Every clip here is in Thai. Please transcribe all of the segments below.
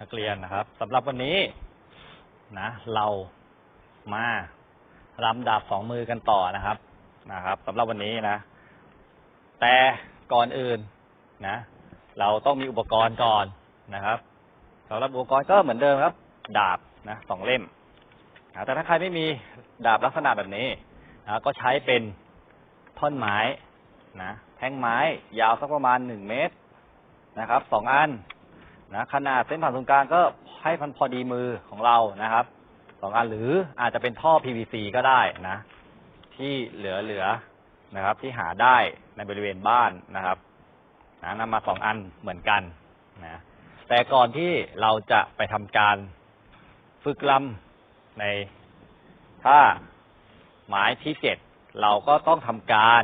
นักเรียนนะครับสำหรับวันนี้นะ เรามาลำดับสองมือกันต่อนะครับนะครับสำหรับวันนี้นะ แต่ก่อนอื่นนะ เราต้องมีอุปกรณ์ก่อนนะครับสำหรับอุปกรณ์ก็เหมือนเดิมครับ ดาบนะสองเล่มนะแต่ถ้าใครไม่มีดาบลักษณะแบบนี้นะก็ใช้เป็นท่อนไม้นะแท่งไม้ยาวสักประมาณหนึ่งเมตรนะครับสองอัน นะขนาดเส้นผ่านศูนย์กลางก็ให้พันพอดีมือของเรานะครับสองอันหรืออาจจะเป็นท่อ PVC ก็ได้นะ ที่เหลือเหลือนะครับ ที่หาได้ในบริเวณบ้านนะครับนะนำมาสองอันเหมือนกันนะแต่ก่อนที่เราจะไปทำการฝึกลำในท่าหมายที่เจ็ดเราก็ต้องทำการ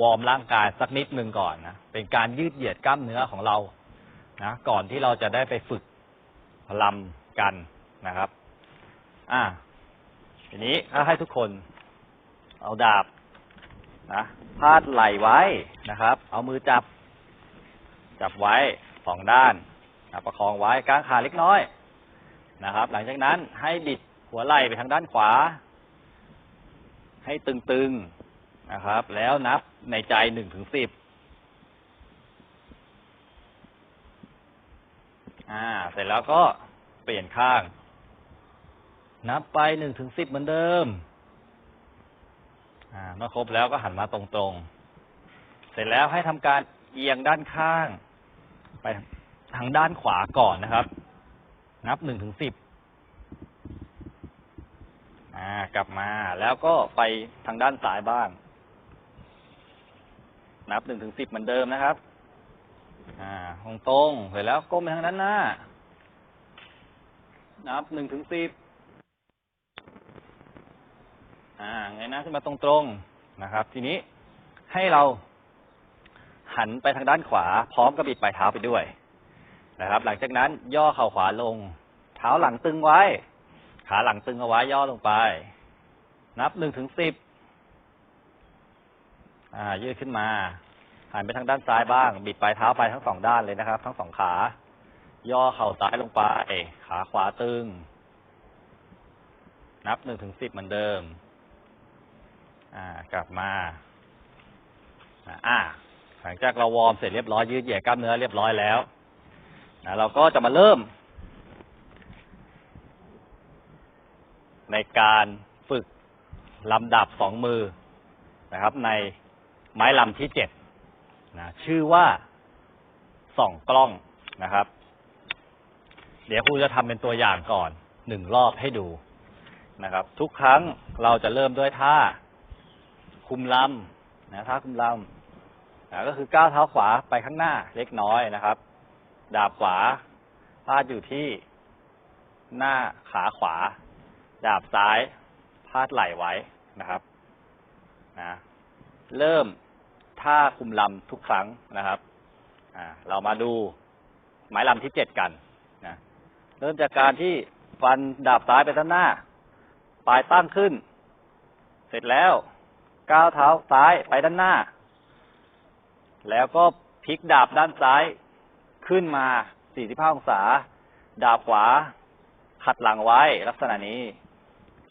วอร์มร่างกายสักนิดหนึ่งก่อนนะ เป็นการยืดเหยียดกล้ามเนื้อของเรา นะก่อนที่เราจะได้ไปฝึกพลัมกันนะครับ อ่าทีนี้ถ้าให้ทุกคน เอาดาบนะพาดไหลไว้นะครับ เอามือจับ จับไว้สองด้านนะประคองไว้กางขาเล็กน้อยนะครับ หลังจากนั้นให้บิดหัวไหล่ไปทางด้านขวา ให้ตึงๆนะครับ แล้วนับในใจหนึ่งถึงสิบ อ่า เสร็จแล้วก็เปลี่ยนข้าง นับไปหนึ่งถึงสิบเหมือนเดิม อ่า เมื่อครบแล้วก็หันมาตรงๆ เสร็จแล้วให้ทำการเอียงด้านข้าง ไปทางด้านขวาก่อนนะครับ นับหนึ่งถึงสิบอ่ากลับมาแล้วก็ไปทางด้านซ้ายบ้าง นับหนึ่งถึงสิบเหมือนเดิมนะครับ อ่าตรงตรงๆเสร็จแล้วก้มไปทางด้านหน้า นับหนึ่งถึงสิบอ่าไงน้าขึ้นมาตรงตรงๆนะครับ ทีนี้ให้เราหันไปทางด้านขวา พร้อมกับบิดปลายเท้าไปด้วยนะครับ หลังจากนั้นย่อเข่าขวาลง เท้าหลังตึงไว้ ขาหลังตึงเอาไว้ย่อลงไป นับหนึ่งถึงสิบอ่า ยืดขึ้นมา หันไปทางด้านซ้ายบ้าง บิดปลายเท้าไปทั้งสองด้านเลยนะครับ ทั้งสองขา ย่อเข่าซ้ายลงไป ขาขวาตึง นับหนึ่งถึงสิบเหมือนเดิม อ่ากลับมาอ่าหลังจากเราวอร์มเสร็จเรียบร้อยยืดเหยียดกล้ามเนื้อเรียบร้อยแล้วนะเราก็จะมาเริ่ม ในการฝึกลำดับสองมือนะครับ ในไม้ลำที่เจ็ด นะชื่อว่าส่องกล้องนะครับ เดี๋ยวครูจะทำเป็นตัวอย่างก่อนหนึ่งรอบให้ดูนะครับ ทุกครั้งเราจะเริ่มด้วยท่าคุมลำนะท่าคุมลำนะก็คือก้าวเท้าขวาไปข้างหน้าเล็กน้อยนะครับ ดาบขวาพาดอยู่ที่หน้าขาขวา ดาบซ้ายพาดไหล่ไว้นะครับนะเริ่ม ท่าคุมลำทุกครั้งนะครับเรามาดูหมายลำที่เจ็ดกันนะเริ่มจากการที่ฟันดาบซ้ายไปด้านหน้า ปลายตั้งขึ้น เสร็จแล้วก้าวเท้าซ้ายไปด้านหน้า แล้วก็พลิกดาบด้านซ้ายขึ้นมา 45 องศา ดาบขวา ขัดหลังไว้ลักษณะนี้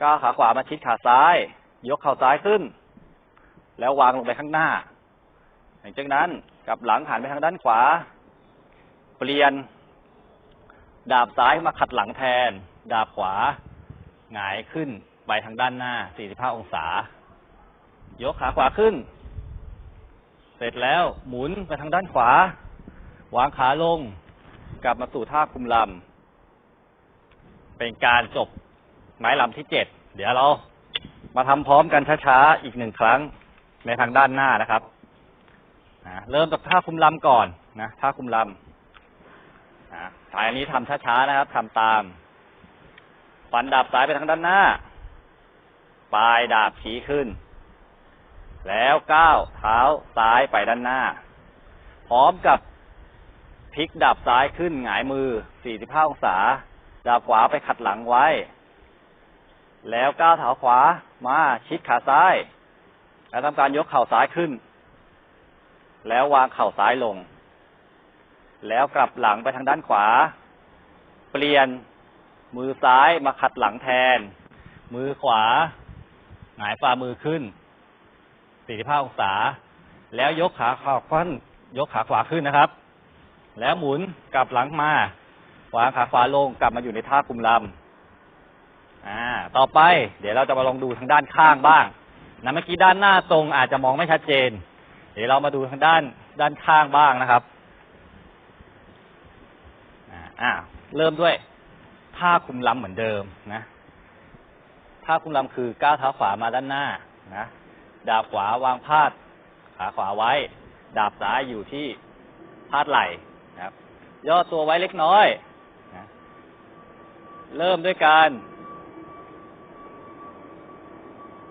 ก้าวขาขวามาชิดขาซ้าย ยกเข่าซ้ายขึ้น แล้ววางลงไปข้างหน้า หลังจากนั้นกลับหลังหันไปทางด้านขวา เปลี่ยน ดาบซ้ายมาขัดหลังแทน ดาบขวาหงายขึ้นไปทางด้านหน้า 45 องศา ยกขาขวาขึ้น เสร็จแล้วหมุนไปทางด้านขวา วางขาลง กลับมาสู่ท่าคุมลำ เป็นการจบไม้ลำที่เจ็ด เดี๋ยวเรามาทำพร้อมกันช้าๆ อีกหนึ่งครั้งในทางด้านหน้านะครับ นะเริ่มจากท่าคุมลำก่อนนะท่าคุมลำนะสายอันนี้ทำช้าๆนะครับทำตามฟันดาบซ้ายไปทางด้านหน้า ปลายดาบชี้ขึ้น แล้วก้าวเท้าซ้ายไปด้านหน้า พร้อมกับพลิกดาบซ้ายขึ้นหงายมือ 45 องศา ดาบขวาไปขัดหลังไว้ แล้วก้าวเท้าขวามาชิดขาซ้าย แล้วทำการยกเข่าซ้ายขึ้น แล้ววางเข่าซ้ายลง แล้วกลับหลังไปทางด้านขวา เปลี่ยนมือซ้ายมาขัดหลังแทน มือขวา หงายฝ่ามือขึ้น45องศา แล้วยกขาขวาขึ้นยกขาขวาขึ้นนะครับ แล้วหมุนกลับหลังมาวางขาขวาลงกลับมาอยู่ในท่าคุมลำอ่า ต่อไป เดี๋ยวเราจะมาลองดูทางด้านข้างบ้างนะเมื่อกี้ด้านหน้าตรงอาจจะมองไม่ชัดเจน เดี๋ยวเรามาดูทางด้านด้านข้างบ้างนะครับอ่าเริ่มด้วยท่าคุมลำเหมือนเดิมนะท่าคุมลำคือก้าวเท้าขวามาด้านหน้านะดาบขวาวางพาดขาขวาไว้ ดาบซ้ายอยู่ที่พาดไหล่นะครับ ย่อตัวไว้เล็กน้อยนะเริ่มด้วยการ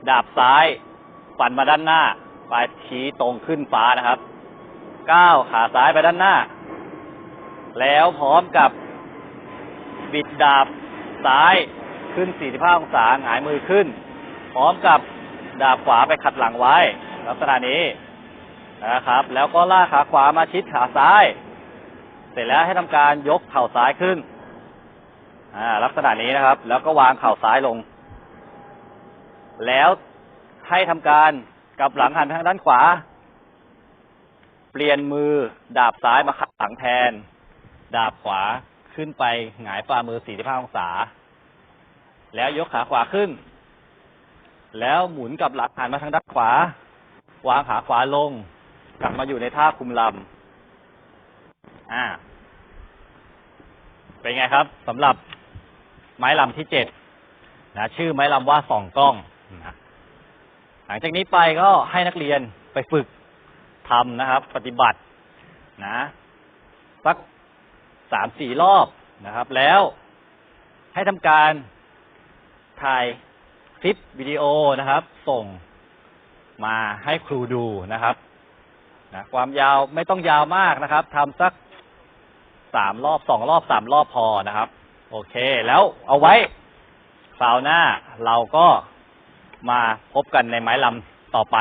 ดาบซ้ายฟันมาด้านหน้า ปลายชี้ตรงขึ้นฟ้านะครับ ก้าวขาซ้ายไปด้านหน้า แล้วพร้อมกับบิดดาบซ้ายขึ้น 45 องศาหงายมือขึ้น พร้อมกับดาบขวาไปขัดหลังไว้ ลักษณะนี้นะครับ แล้วก็ลากขาขวามาชิดขาซ้าย เสร็จแล้วให้ทำการยกเข่าซ้ายขึ้น อ่า ลักษณะนี้นะครับ แล้วก็วางเข่าซ้ายลง แล้วให้ทำการ กลับหลังหันทางด้านขวา เปลี่ยนมือ ดาบซ้ายมาขัดหลังแทน ดาบขวาขึ้นไปหงายฝ่ามือ 45 องศา แล้วยกขาขวาขึ้น แล้วหมุนกลับหลังหันมาทางด้านขวา วางขาขวาลง กลับมาอยู่ในท่าคุมลำอ่า เป็นไงครับสำหรับไม้ลำที่เจ็ดนะชื่อไม้ลำว่าสองกล้อง หลังจากนี้ไปก็ให้นักเรียนไปฝึกทำนะครับ ปฏิบัตินะสักสามสี่รอบนะครับ แล้วให้ทำการถ่ายคลิปวิดีโอนะครับ ส่งมาให้ครูดูนะครับนะความยาวไม่ต้องยาวมากนะครับทำสักสามรอบสองรอบสามรอบพอนะครับ โอเค แล้วเอาไว้คราวหน้าเราก็ มาพบกันในไม้ลำต่อไป